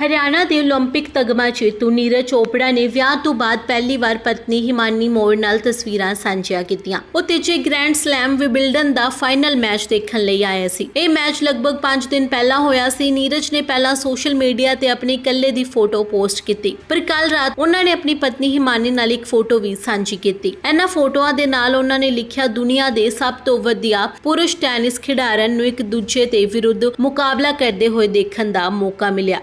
ਹਰਿਆਣਾ ਦੇ 올림픽 ਤਗਮਾ ਜੇਤੂ ਨੀਰਜ ਚੋਪੜਾ ਨੇ ਵਿਆਹ ਤੋਂ ਬਾਅਦ ਪਹਿਲੀ ਵਾਰ ਪਤਨੀ ਹਿਮਾਨੀ ਮੋੜ ਨਾਲ ਤਸਵੀਰਾਂ ਸਾਂਝੀਆਂ ਕੀਤੀਆਂ ਉਹ ਤੀਜੇ ਗ੍ਰੈਂਡ ਸਲੈਮ ਵਿਬਿਲਡਨ ਦਾ ਫਾਈਨਲ ਮੈਚ ਦੇਖਣ ਲਈ ਆਏ ਸੀ ਇਹ ਮੈਚ ਲਗਭਗ 5 ਦਿਨ ਪਹਿਲਾਂ ਹੋਇਆ ਸੀ ਨੀਰਜ ਨੇ ਪਹਿਲਾਂ ਸੋਸ਼ਲ ਮੀਡੀਆ ਤੇ ਆਪਣੀ ਇਕੱਲੇ ਦੀ ਫੋਟੋ ਪੋਸਟ ਕੀਤੀ ਪਰ ਕੱਲ ਰਾਤ ਉਹਨਾਂ ਨੇ ਆਪਣੀ ਪਤਨੀ ਹਿਮਾਨੀ ਨਾਲ ਇੱਕ ਫੋਟੋ ਵੀ ਸਾਂਝੀ ਕੀਤੀ ਇਹਨਾਂ ਫੋਟੋਆਂ ਦੇ ਨਾਲ ਉਹਨਾਂ ਨੇ ਲਿਖਿਆ ਦੁਨੀਆ ਦੇ ਸਭ ਤੋਂ ਵਧੀਆ ਪੁਰਸ਼ ਟੈਨਿਸ ਖਿਡਾਰਨ ਨੂੰ ਇੱਕ ਦੂਜੇ ਦੇ ਵਿਰੁੱਧ ਮੁਕਾਬਲਾ ਕਰਦੇ ਹੋਏ ਦੇਖਣ ਦਾ ਮੌਕਾ ਮਿਲਿਆ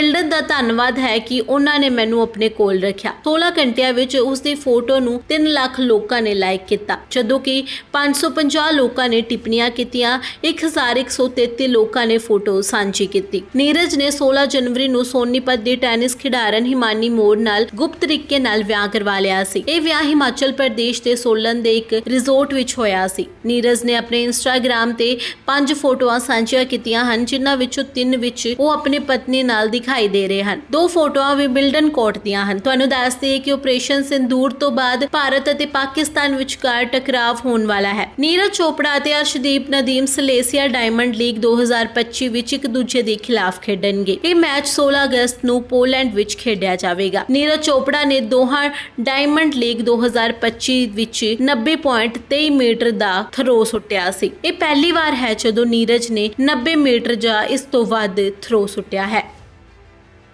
ਵਿੰਬਲਡਨ ਦਾ ਧੰਨਵਾਦ ਹੈ ਕਿ ਉਹਨਾਂ ਨੇ ਮੈਨੂੰ ਆਪਣੇ ਕੋਲ ਰੱਖਿਆ। 16 ਘੰਟਿਆਂ ਵਿੱਚ ਉਸ ਦੀ ਫੋਟੋ ਨੂੰ 3 ਲੱਖ ਲੋਕਾਂ ਨੇ ਲਾਈਕ ਕੀਤਾ। ਜਦੋਂ ਕਿ 550 ਲੋਕਾਂ ਨੇ ਟਿੱਪਣੀਆਂ ਕੀਤੀਆਂ 1133 ਲੋਕਾਂ ਨੇ ਫੋਟੋ ਸਾਂਝੀ ਕੀਤੀ। ਨੀਰਜ ਨੇ 16 ਜਨਵਰੀ ਨੂੰ ਸੋਨੀਪਤ ਦੇ ਟੈਨਿਸ ਖਿਡਾਰਨ ਹਿਮਾਨੀ ਮੋੜ ਨਾਲ ਗੁਪਤ ਤਰੀਕੇ ਨਾਲ ਵਿਆਹ ਕਰਵਾ ਲਿਆ ਸੀ। ਇਹ ਵਿਆਹ ਹਿਮਾਚਲ ਪ੍ਰਦੇਸ਼ ਦੇ ਸੋਲਨ ਦੇ ਇੱਕ ਰਿਜ਼ੋਰਟ ਵਿੱਚ ਹੋਇਆ ਸੀ। ਨੀਰਜ ਨੇ ਆਪਣੇ ਇੰਸਟਾਗ੍ਰam ਤੇ ਪੰਜ ਫੋਟੋਆਂ ਸਾਂਝੀਆਂ ਕੀਤੀਆਂ ਹਨ, ਜਿਨ੍ਹਾਂ ਵਿੱਚੋਂ ਤਿੰਨ ਵਿੱਚ ਉਹ ਆਪਣੀ ਪਤਨੀ ਨਾਲ ਦੀ ਦਿਖਾਈ ਦੇ ਰਹੇ ਹਨ। ਦੋ ਫੋਟੋਆਂ ਵਿਬਿਲਡਨ ਕੋਰਟ ਦੀਆਂ ਹਨ। ਤੁਹਾਨੂੰ ਦੱਸ ਦਈਏ ਕਿ ਆਪਰੇਸ਼ਨ ਸਿੰਦੂਰ ਤੋਂ ਬਾਅਦ ਭਾਰਤ ਅਤੇ ਪਾਕਿਸਤਾਨ ਵਿਚਕਾਰ ਟਕਰਾਵ ਹੋਣ ਵਾਲਾ ਹੈ। ਨੀਰਜ ਚੋਪੜਾ ਅਤੇ Arshdeep Nadeem Silesia diamond league 2025 ਵਿੱਚ ਇੱਕ ਦੂਜੇ ਦੇ ਖਿਲਾਫ ਖੇਡਣਗੇ। ਇਹ ਮੈਚ 16 ਅਗਸਤ ਨੂੰ ਪੋਲੈਂਡ ਵਿੱਚ ਖੇਡਿਆ ਜਾਵੇਗਾ। ਨੀਰਜ ਚੋਪੜਾ ਨੇ ਦੋਹਾਂ ਡਾਇਮੰਡ ਲੀਗ 2025 ਵਿੱਚ 90.23 ਮੀਟਰ ਦਾ ਥਰੋ ਸੁੱਟਿਆ ਸੀ। ਇਹ ਪਹਿਲੀ ਵਾਰ ਹੈ ਜਦੋਂ ਨੀਰਜ ਨੇ 90 ਮੀਟਰ ਜਾਂ ਇਸ ਤੋਂ ਵੱਧ ਥਰੋ ਸੁੱਟਿਆ ਹੈ।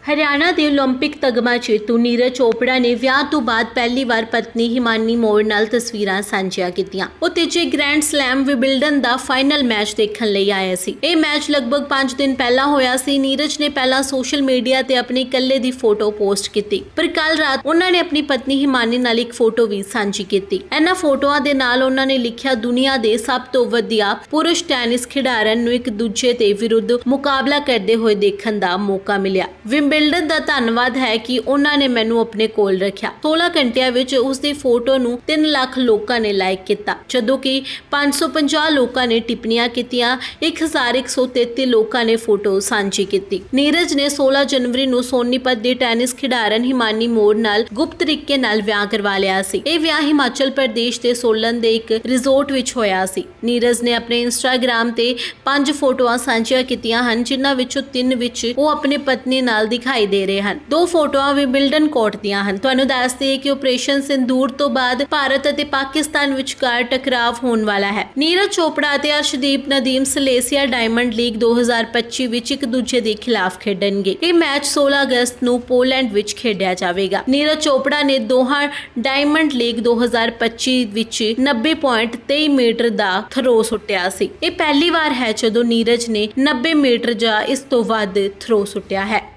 ਹਰਿਆਣਾ ਦੇ 올림픽 ਤਗਮਾ ਜੇਤੂ ਨੀਰਜ ਚੋਪੜਾ ਨੇ ਵਿਆਹ ਤੋਂ ਬਾਅਦ ਪਹਿਲੀ ਵਾਰ ਪਤਨੀ ਹਿਮਾਨੀ ਮੋੜ ਨਾਲ ਤਸਵੀਰਾਂ ਸਾਂਝੀਆਂ ਕੀਤੀਆਂ ਉਹ ਤੀਜੇ ਗ੍ਰੈਂਡ ਸਲੈਮ ਵਿਬਿਲਡਨ ਦਾ ਫਾਈਨਲ ਮੈਚ ਦੇਖਣ ਲਈ ਆਏ ਸੀ ਇਹ ਮੈਚ ਲਗਭਗ 5 ਦਿਨ ਪਹਿਲਾਂ ਹੋਇਆ ਸੀ ਨੀਰਜ ਨੇ ਪਹਿਲਾਂ ਸੋਸ਼ਲ ਮੀਡੀਆ ਤੇ ਆਪਣੀ ਇਕੱਲੇ ਦੀ ਫੋਟੋ ਪੋਸਟ ਕੀਤੀ ਪਰ ਕੱਲ ਰਾਤ ਉਹਨਾਂ ਨੇ ਆਪਣੀ ਪਤਨੀ ਹਿਮਾਨੀ ਨਾਲ ਇੱਕ ਫੋਟੋ ਵੀ ਸਾਂਝੀ ਕੀਤੀ ਇਹਨਾਂ ਫੋਟੋਆਂ ਦੇ ਨਾਲ ਉਹਨਾਂ ਨੇ ਲਿਖਿਆ ਦੁਨੀਆ ਦੇ ਸਭ ਤੋਂ ਵਧੀਆ ਪੁਰਸ਼ ਟੈਨਿਸ ਖਿਡਾਰਨ ਨੂੰ ਇੱਕ ਦੂਜੇ ਦੇ ਵਿਰੁੱਧ ਮੁਕਾਬਲਾ ਕਰਦੇ ਹੋਏ ਦੇਖਣ ਦਾ ਮੌਕਾ ਮਿਲਿਆ ਵਿੰਬਲਡਨ ਦਾ ਧੰਨਵਾਦ ਹੈ ਕਿ ਉਹਨਾਂ ਨੇ ਮੈਨੂੰ ਆਪਣੇ ਕੋਲ ਰੱਖਿਆ। 16 ਘੰਟਿਆਂ ਵਿੱਚ ਉਸ ਦੀ ਫੋਟੋ ਨੂੰ 3 ਲੱਖ ਲੋਕਾਂ ਨੇ ਲਾਈਕ ਕੀਤਾ। ਜਦੋਂ ਕਿ 550 ਲੋਕਾਂ ਨੇ ਟਿੱਪਣੀਆਂ ਕੀਤੀਆਂ 1133 ਲੋਕਾਂ ਨੇ ਫੋਟੋ ਸਾਂਝੀ ਕੀਤੀ। ਨੀਰਜ ਨੇ 16 ਜਨਵਰੀ ਨੂੰ ਸੋਨੀਪਤ ਦੀ ਟੈਨਿਸ ਖਿਡਾਰਨ ਹਿਮਾਨੀ ਮੋੜ ਨਾਲ ਗੁਪਤ ਤਰੀਕੇ ਨਾਲ ਵਿਆਹ ਕਰਵਾ ਲਿਆ ਸੀ। ਇਹ ਵਿਆਹ ਹਿਮਾਚਲ ਪ੍ਰਦੇਸ਼ ਦੇ ਸੋਲਨ ਦੇ ਇੱਕ ਰਿਜ਼ੋਰਟ ਵਿੱਚ ਹੋਇਆ ਸੀ। ਨੀਰਜ ਨੇ ਆਪਣੇ ਇੰਸਟਾਗ੍ਰam ਤੇ ਪੰਜ ਫੋਟੋਆਂ ਸਾਂਝੀਆਂ ਕੀਤੀਆਂ ਹਨ, ਜਿਨ੍ਹਾਂ ਵਿੱਚੋਂ ਤਿੰਨ ਵਿੱਚ ਉਹ ਆਪਣੀ ਪਤਨੀ ਨਾਲ ਦਿਖਾਈ ਦੇ ਰਹੇ ਹਨ। ਦੋ ਫੋਟੋਆਂ ਵਿਬਿਲਡਨ ਕੋਰਟ ਦੀਆਂ ਹਨ। ਤੁਹਾਨੂੰ ਦੱਸ ਦਈਏ ਕਿ ਆਪਰੇਸ਼ਨ ਸਿੰਦੂਰ ਤੋਂ ਬਾਅਦ ਭਾਰਤ ਅਤੇ ਪਾਕਿਸਤਾਨ ਵਿਚਕਾਰ ਟਕਰਾਵ ਹੋਣ ਵਾਲਾ ਹੈ। ਨੀਰਜ ਚੋਪੜਾ ਅਤੇ Arshdeep Nadeem Silesia diamond league 2025 ਵਿੱਚ ਇੱਕ ਦੂਜੇ ਦੇ ਖਿਲਾਫ ਖੇਡਣਗੇ। ਇਹ ਮੈਚ 16 ਅਗਸਤ ਨੂੰ ਪੋਲੈਂਡ ਵਿੱਚ ਖੇਡਿਆ ਜਾਵੇਗਾ। ਨੀਰਜ ਚੋਪੜਾ ਨੇ ਦੋਹਾਂ ਡਾਇਮੰਡ ਲੀਗ 2025 ਵਿੱਚ 90.23 ਮੀਟਰ ਦਾ ਥਰੋ ਸੁੱਟਿਆ ਸੀ। ਇਹ ਪਹਿਲੀ ਵਾਰ ਹੈ ਜਦੋਂ ਨੀਰਜ ਨੇ 90 ਮੀਟਰ ਜਾਂ ਇਸ ਤੋਂ ਵੱਧ ਥਰੋ ਸੁੱਟਿਆ ਹੈ।